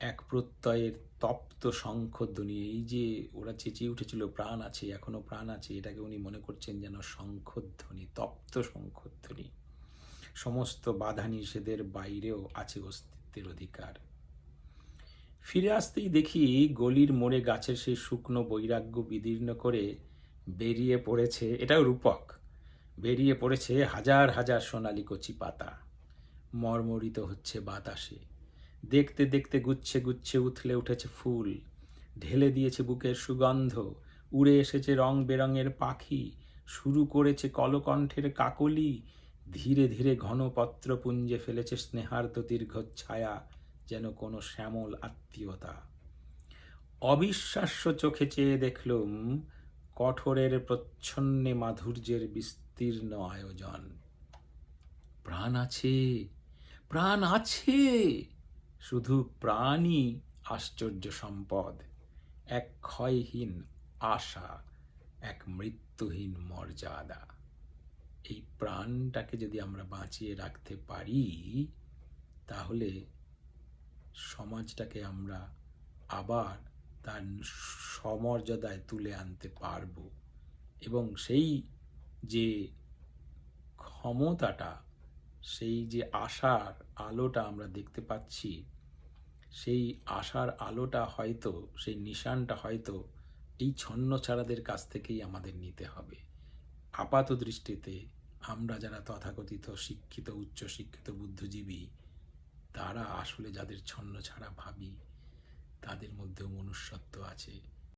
এক প্রত্যয়ের তপ্ত শঙ্খধ্বনি। এই যে ওরা চেঁচিয়ে উঠেছিল, প্রাণ আছে, এখনও প্রাণ আছে, এটাকে উনি মনে করছেন যেন শঙ্খধ্বনি, তপ্ত শঙ্খধ্বনি। সমস্ত বাধা নিষেধের বাইরেও আছে অস্তিত্বের অধিকার। ফিরে আসতেই দেখি গলির মোড়ে গাছের সেই শুকনো বৈরাগ্য বিদীর্ণ করে বেরিয়ে পড়েছে, এটাও রূপক, বেরিয়ে পড়েছে হাজার হাজার সোনালি কচি পাতা। মর্মরিত হচ্ছে বাতাসে। দেখতে দেখতে গুচ্ছে গুচ্ছে উথলে উঠেছে ফুল। ঢেলে দিয়েছে বুকের সুগন্ধ। উড়ে এসেছে রং বেরঙের পাখি। শুরু করেছে কলকণ্ঠের কাকলি। ধীরে ধীরে ঘন পত্রপুঞ্জে ফেলেছে স্নেহার্ত দীর্ঘ ছায়া যেন কোনো শ্যামল আত্মীয়তা। অবিশ্বাস্য চোখে চেয়ে দেখলুম কঠোরের প্রচ্ছন্নে মাধুর্যের বিস্তীর্ণ আয়োজন। প্রাণ আছে প্রাণ আছে! শুধু প্রাণই আশ্চর্য সম্পদ, এক ক্ষয়হীন আশা, এক মৃত্যুহীন মর্যাদা। এই প্রাণটাকে যদি আমরা বাঁচিয়ে রাখতে পারি, তাহলে সমাজটাকে আমরা আবার তার সমর্যাদায় তুলে আনতে পারব এবং সেই যে ক্ষমতাটা, সেই যে আশার আলোটা আমরা দেখতে পাচ্ছি সেই আশার আলোটা হয়তো, সেই নিশানটা হয়তো এই ছন্নছাড়াদের কাছ থেকেই আমাদের নিতে হবে। আপাত দৃষ্টিতে আমরা যারা তথাকথিত, শিক্ষিত উচ্চ শিক্ষিত বুদ্ধিজীবী, তারা আসলে যাদের ছন্ন ছাড়া ভাবি, তাদের মধ্যেও মনুষ্যত্ব আছে।